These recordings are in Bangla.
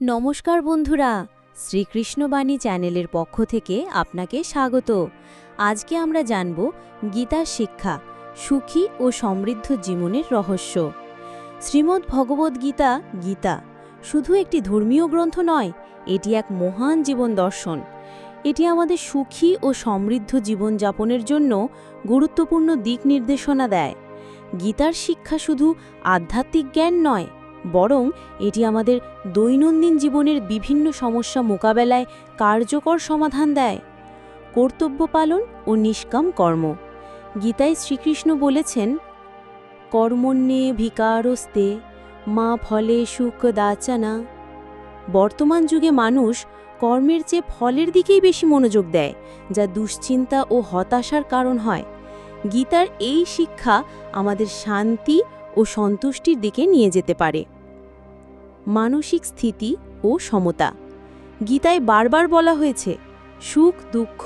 নমস্কার বন্ধুরা শ্রীকৃষ্ণবাণী চ্যানেলের পক্ষ থেকে আপনাকে স্বাগত। আজকে আমরা জানব গীতার শিক্ষা, সুখী ও সমৃদ্ধ জীবনের রহস্য। শ্রীমদ্ ভগবদ্ গীতা গীতা, শুধু একটি ধর্মীয় গ্রন্থ নয়, এটি এক মহান জীবন দর্শন। এটি আমাদের সুখী ও সমৃদ্ধ জীবনযাপনের জন্য গুরুত্বপূর্ণ দিক নির্দেশনা দেয়। গীতার শিক্ষা শুধু আধ্যাত্মিক জ্ঞান নয় বরং এটি আমাদের দৈনন্দিন জীবনের বিভিন্ন সমস্যা মোকাবেলায় কার্যকর সমাধান দেয়। কর্তব্য পালন ও নিষ্কাম কর্ম। গীতায় শ্রীকৃষ্ণ বলেছেন, কর্মণ্যে ভিকারস্তে মা ফলে সুখ দাচানা। বর্তমান যুগে মানুষ কর্মের চেয়ে ফলের দিকেই বেশি মনোযোগ দেয়, যা দুশ্চিন্তা ও হতাশার কারণ হয়। গীতার এই শিক্ষা আমাদের শান্তি ও সন্তুষ্টির দিকে নিয়ে যেতে পারে। মানসিক স্থিতি ও সমতা। গীতায় বারবার বলা হয়েছে, সুখ, দুঃখ,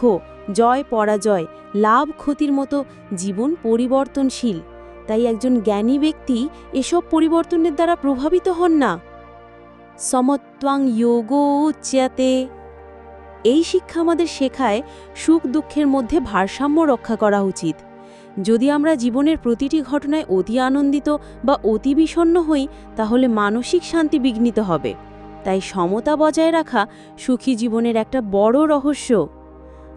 জয়, পরাজয়, লাভ, ক্ষতির মতো জীবন পরিবর্তনশীল। তাই একজন জ্ঞানী ব্যক্তি এসব পরিবর্তনের দ্বারা প্রভাবিত হন না। সমত্বাং যোগ উচ্যাতে এই শিক্ষা আমাদের শেখায় সুখ দুঃখের মধ্যে ভারসাম্য রক্ষা করা উচিত। যদি আমরা জীবনের প্রতিটি ঘটনায় অতি আনন্দিত বা অতি বিষণ্ণ হই, তাহলে মানসিক শান্তি বিঘ্নিত হবে। তাই সমতা বজায় রাখা সুখী জীবনের একটা বড় রহস্য।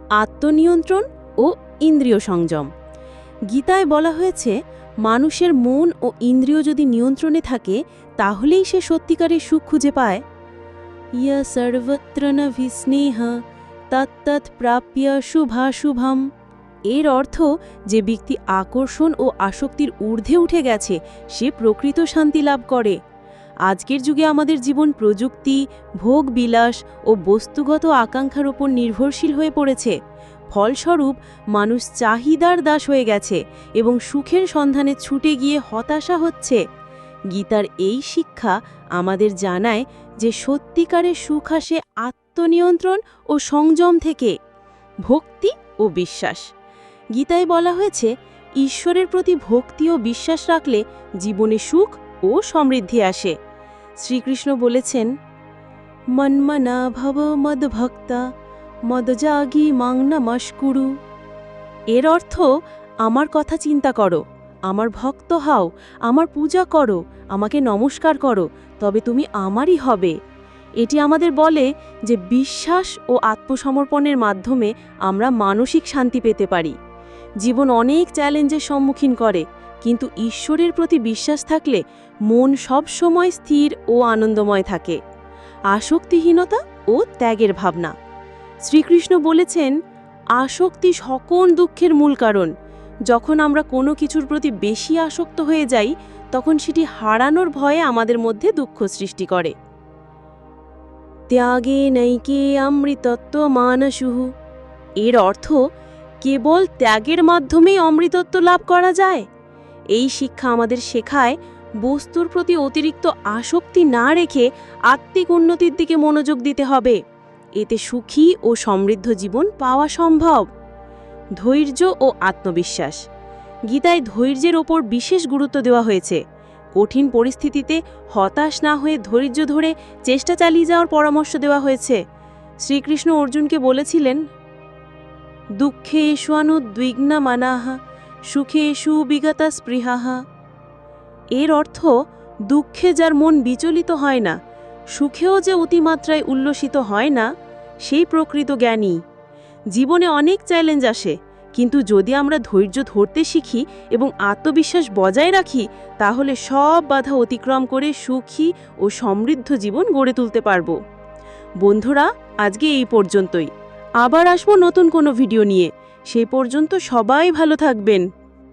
আত্মনিয়ন্ত্রণ ও ইন্দ্রিয় সংযম। গীতায় বলা হয়েছে, মানুষের মন ও ইন্দ্রিয় যদি নিয়ন্ত্রণে থাকে, তাহলেই সে সত্যিকারের সুখ খুঁজে পায়। ইয়া সর্বত্র ন ভিস্নেহ তত্তৎ প্রাপ্য শুভাশুভম। এর অর্থ যে ব্যক্তি আকর্ষণ ও আসক্তির ঊর্ধ্বে উঠে গেছে, সে প্রকৃত শান্তি লাভ করে। আজকের যুগে আমাদের জীবন প্রযুক্তি ভোগ বিলাস ও বস্তুগত আকাঙ্ক্ষার ওপর নির্ভরশীল হয়ে পড়েছে। ফলস্বরূপ, মানুষ চাহিদার দাস হয়ে গেছে এবং সুখের সন্ধানে ছুটে গিয়ে হতাশা হচ্ছে। গীতার এই শিক্ষা আমাদের জানায় যে সত্যিকারের সুখ আসে আত্মনিয়ন্ত্রণ ও সংযম থেকে। ভক্তি ও বিশ্বাস। গীতায় বলা হয়েছে, ঈশ্বরের প্রতি ভক্তি ও বিশ্বাস রাখলে জীবনে সুখ ও সমৃদ্ধি আসে। শ্রীকৃষ্ণ বলেছেন, মন্মনা ভব মদভক্তা মদজাগি মাং নমস্কুরু এর অর্থ, আমার কথা চিন্তা করো, আমার ভক্ত হও, আমার পূজা করো, আমাকে নমস্কার করো, তবে তুমি আমারই হবে। এটি আমাদের বলে যে বিশ্বাস ও আত্মসমর্পণের মাধ্যমে আমরা মানসিক শান্তি পেতে পারি। জীবন অনেক চ্যালেঞ্জের সম্মুখীন করে, কিন্তু ঈশ্বরের প্রতি বিশ্বাস থাকলে মন সব সময় স্থির ও আনন্দময় থাকে। আসক্তিহীনতা ও ত্যাগের ভাবনা। শ্রীকৃষ্ণ বলেছেন, আসক্তি সকল দুঃখের মূল কারণ। যখন আমরা কোনো কিছুর প্রতি বেশি আসক্ত হয়ে যাই, তখন সেটি হারানোর ভয়ে আমাদের মধ্যে দুঃখ সৃষ্টি করে। ত্যাগে নৈকে অমৃতত্ব মানসুহু এর অর্থ কেবল ত্যাগের মাধ্যমেই অমৃতত্ব লাভ করা যায়। এই শিক্ষা আমাদের শেখায় বস্তুর প্রতি অতিরিক্ত আসক্তি না রেখে আত্মিক উন্নতির দিকে মনোযোগ দিতে হবে। এতে সুখী ও সমৃদ্ধ জীবন পাওয়া সম্ভব। ধৈর্য ও আত্মবিশ্বাস। গীতায় ধৈর্যের ওপর বিশেষ গুরুত্ব দেওয়া হয়েছে। কঠিন পরিস্থিতিতে হতাশ না হয়ে ধৈর্য ধরে চেষ্টা চালিয়ে যাওয়ার পরামর্শ দেওয়া হয়েছে। শ্রীকৃষ্ণ অর্জুনকে বলেছিলেন দুঃখে এষুয়ানুদ্বিগ্না মানাহা, সুখে সুবিগতা স্পৃহাহা। এর অর্থ, দুঃখে যার মন বিচলিত হয় না, সুখেও যে অতিমাত্রায় উল্লসিত হয় না, সেই প্রকৃত জ্ঞানী। জীবনে অনেক চ্যালেঞ্জ আসে, কিন্তু যদি আমরা ধৈর্য ধরতে শিখি এবং আত্মবিশ্বাস বজায় রাখি, তাহলে সব বাধা অতিক্রম করে সুখী ও সমৃদ্ধ জীবন গড়ে তুলতে পারব। বন্ধুরা, আজকে এই পর্যন্তই। আবার আসব নতুন কোনো ভিডিও নিয়ে। সেই পর্যন্ত সবাই ভালো থাকবেন।